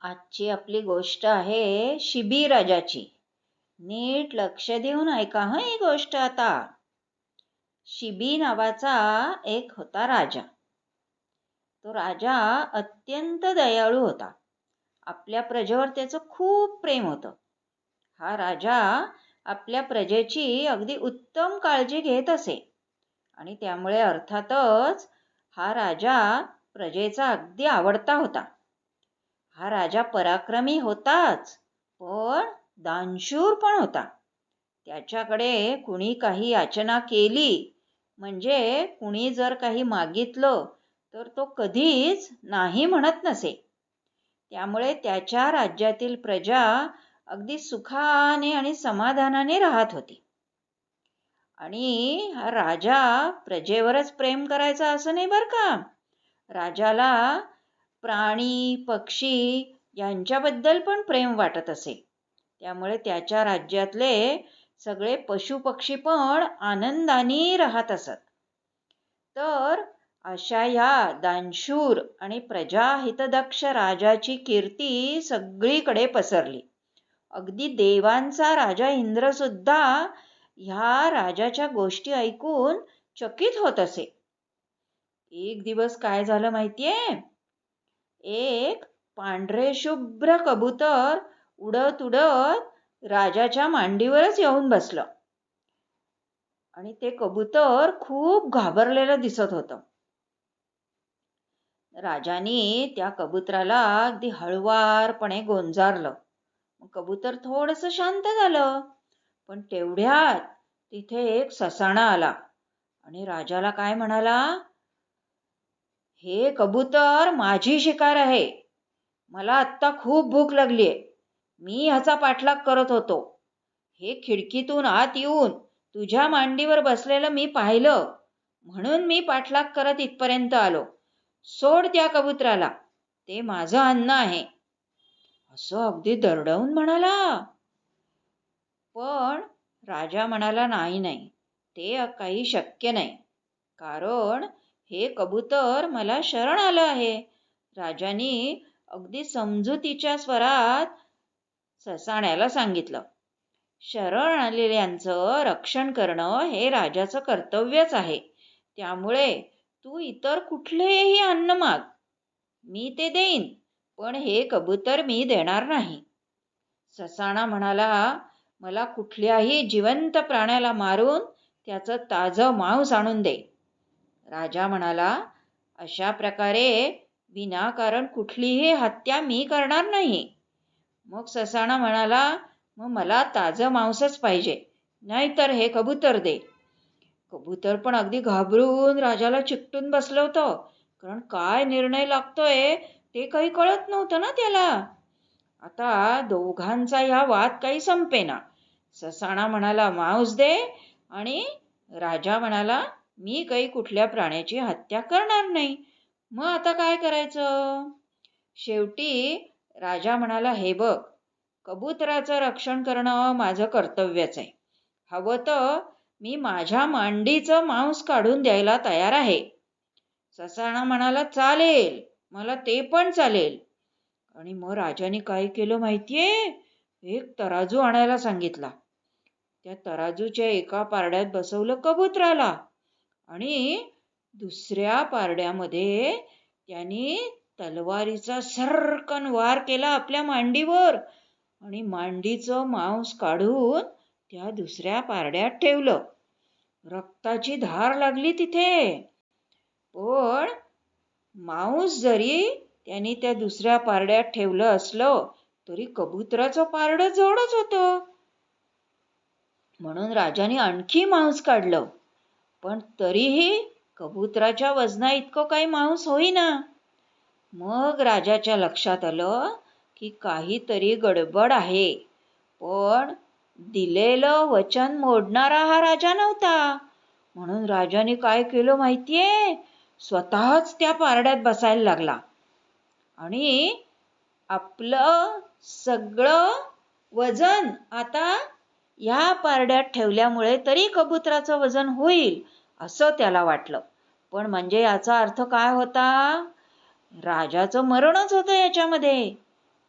आजची आपली गोष्ट आहे शिबी राजाची नीट लक्ष देऊन ऐका हं ही गोष्ट आता. शिबी नावाचा एक होता राजा. तो राजा अत्यंत दयाळू होता. आपल्या प्रजेवर त्याचं खूप प्रेम होतं. हा राजा आपल्या प्रजेची अगदी उत्तम काळजी घेत असे. आणि त्यामुळे अर्थातच हा राजा प्रजेचा अगदी आवडता होता. हा राजा पराक्रमी होताच पण दानशूर पण होता. त्याच्याकडे कुणी काही याचना केली म्हणजे कुणी जर काही मागितलं तर तो कधीच नाही म्हणत नसे. त्यामुळे त्याच्या राज्यातील प्रजा अगदी सुखाने आणि समाधानाने राहत होती. आणि हा राजा प्रजेवरच प्रेम करायचा असं नाही बरं का? राजाला प्राणी पक्षी यांच्याबद्दल पण प्रेम वाटत असे. त्यामुळे त्याच्या राज्यातले सगळे पशुपक्षी पण आनंदाने राहत असत. तर अशा ह्या दानशूर आणि प्रजाहितदक्ष राजाची कीर्ती सगळीकडे पसरली. अगदी देवांचा राजा इंद्र सुद्धा ह्या राजाच्या गोष्टी ऐकून चकित होत असे. एक दिवस काय झालं माहितीये? एक पांढरे शुभ्र कबूतर उडत उडत राजाच्या मांडीवरच येऊन बसलं. आणि ते कबूतर खूप घाबरलेलं दिसत होतं. राजाने त्या कबुतराला अगदी हळवारपणे गोंजारलं. कबूतर थोडस शांत झालं पण तेवढ्यात तिथे एक ससाणा आला. आणि राजाला काय म्हणाला? हे कबूतर माझी शिकार आहे. मला आत्ता खूप भूक लागलीये मी ह्याचा पाठलाग करत होतो. हे खिडकीतून आत येऊन तुझ्या मांडीवर बसलेलं मी पाहिलं. म्हणून मी पाठलाग करत इथपर्यंत आलो. सोड त्या कबुतराला. ते माझं अन्न आहे. असं अगदी दरडवून म्हणाला. पण राजा म्हणाला नाही नाही. ते काही शक्य नाही. कारण हे कबूतर मला शरण आलं आहे. राजाने अगदी समजुतीच्या स्वरात ससाण्याला सांगितलं शरण आलेल्यांचं रक्षण करणं हे राजाचं कर्तव्यच आहे. त्यामुळे तू इतर कुठलेही अन्न माग. मी ते देईन पण हे कबूतर मी देणार नाही. ससाणा म्हणाला मला कुठल्याही जिवंत प्राण्याला मारून त्याचं ताजं मांस आणून दे. राजा म्हणाला अशा प्रकारे विनाकारण कुठलीही हत्या मी करणार नाही. मग ससाणा म्हणाला मग मला ताजं मांसच पाहिजे नाहीतर हे कबूतर दे. कबूतर पण अगदी घाबरून राजाला चिकटून बसलं होतं. कारण काय निर्णय लागतोय ते काही कळत नव्हतं ना त्याला. आता दोघांचा ह्या वाद काही संपेना. ससाणा म्हणाला मांस दे. आणि राजा म्हणाला मी काही कुठल्या प्राण्याची हत्या करणार नाही. मग आता काय करायचं? शेवटी राजा म्हणाला हे बघ कबुतराचं रक्षण करणं माझं कर्तव्यच आहे. हवं तर मी माझ्या मांडीचं मांस काढून द्यायला तयार आहे. ससाणा म्हणाला चालेल मला ते पण चालेल. आणि मग राजाने काय केलं माहितीये? एक तराजू आणायला सांगितला. त्या तराजूच्या एका पारड्यात बसवलं कबुतराला. आणि दुसऱ्या पारड्यामध्ये त्यांनी तलवारीचा सर्रकन वार केला आपल्या मांडीवर. आणि मांडीचं मांस काढून त्या दुसऱ्या पारड्यात ठेवलं. रक्ताची धार लागली तिथे. पण मांस जरी त्यांनी त्या दुसऱ्या पारड्यात ठेवलं असलं तरी कबुतराचं पारडं जडच होतं. म्हणून राजाने आणखी मांस काढलं. पण तरीही कबुतराच्या वजना इतकं काही माणूस होईना. मग राजाच्या लक्षात आलं की काहीतरी गडबड आहे. पण दिलेलं वचन मोडणारा हा राजा नव्हता. म्हणून राजाने काय केलं माहितीये? स्वतःच त्या पारड्यात बसायला लागला. आणि आपलं सगळं वजन आता या पारड्यात ठेवल्यामुळे तरी कबुतराचं वजन होईल असं त्याला वाटलं. पण म्हणजे याचा अर्थ काय होता? राजाचं मरणच होतं याच्यामध्ये.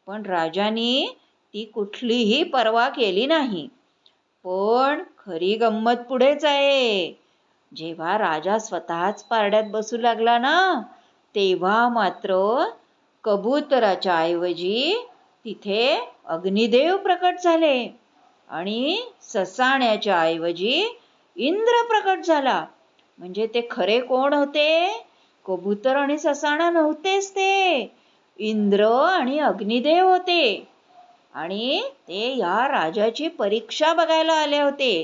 पण राजाने ती कुठलीही पर्वा केली नाही. पण खरी गंमत पुढेच आहे. जेव्हा राजा स्वतःच पारड्यात बसू लागला ना तेव्हा मात्र कबुतराच्या ऐवजी तिथे अग्निदेव प्रकट झाले. आणि ससाण्याच्या ऐवजी इंद्र प्रकट झाला. म्हणजे ते खरे कोण होते? कबूतर आणि ससाणा नव्हतेच ते. इंद्र आणि अग्निदेव होते. आणि ते या राजाची परीक्षा बघायला आले होते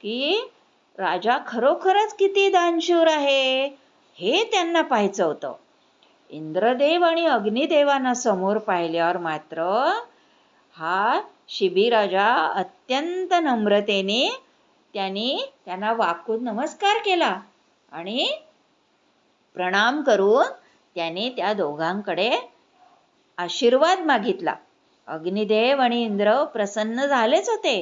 की राजा खरोखरच किती दानशूर आहे हे त्यांना पाहायचं होतं. इंद्रदेव आणि अग्निदेवांना समोर पाहिल्यावर मात्र हा शिबीराजा अत्यंत नम्रतेने त्यांनी त्यांना वाकून नमस्कार केला आणि प्रणाम करून त्याने त्या दोघांकडे आशीर्वाद मागितला. अग्निदेव आणि इंद्र प्रसन्न झालेच होते.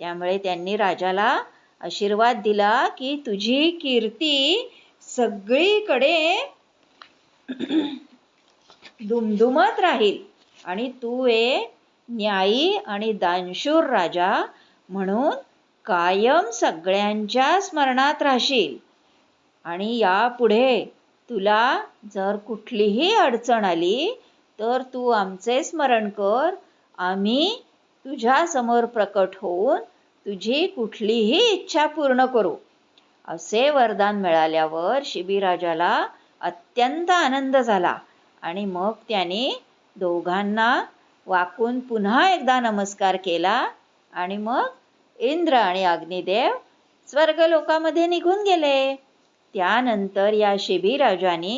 त्यामुळे त्यांनी राजाला आशीर्वाद दिला की तुझी कीर्ती सगळीकडे दुमदुमत राहील आणि तू एक न्यायी आणि दानशूर राजा म्हणून कायम सगळ्यांच्या स्मरणात राहशील. आणि यापुढे तुला जर कुठलीही अडचण आली तर तू आमचे स्मरण कर. आम्ही तुझ्यासमोर प्रकट होऊन तुझी कुठलीही इच्छा पूर्ण करू. असे वरदान मिळाल्यावर शिबीराजाला अत्यंत आनंद झाला आणि मग त्याने दोघांना वाकून पुन्हा एकदा नमस्कार केला आणि मग इंद्र आणि अग्निदेव स्वर्ग लोकामध्ये निघून गेले. त्यानंतर या शिबीराजाने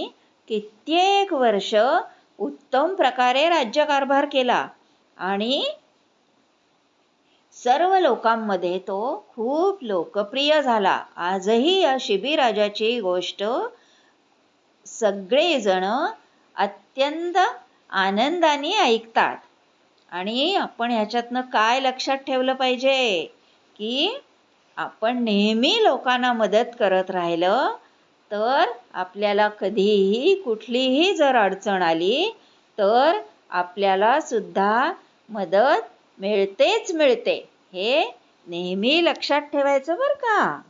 कित्येक वर्ष उत्तम प्रकारे राज्यकारभार केला आणि सर्व लोकांमध्ये तो खूप लोकप्रिय झाला. आजही या शिबीराजाची गोष्ट सगळेजण अत्यंत आनंदाने ऐकतात. आणि आपण ह्याच्यातनं काय लक्षात ठेवलं पाहिजे? की आपण नेहमी लोकांना मदत करत राहिलं तर आपल्याला कधीही कुठलीही जर अडचण आली तर आपल्याला सुद्धा मदत मिळतेच मिळते. हे नेहमी लक्षात ठेवायचं बरं का?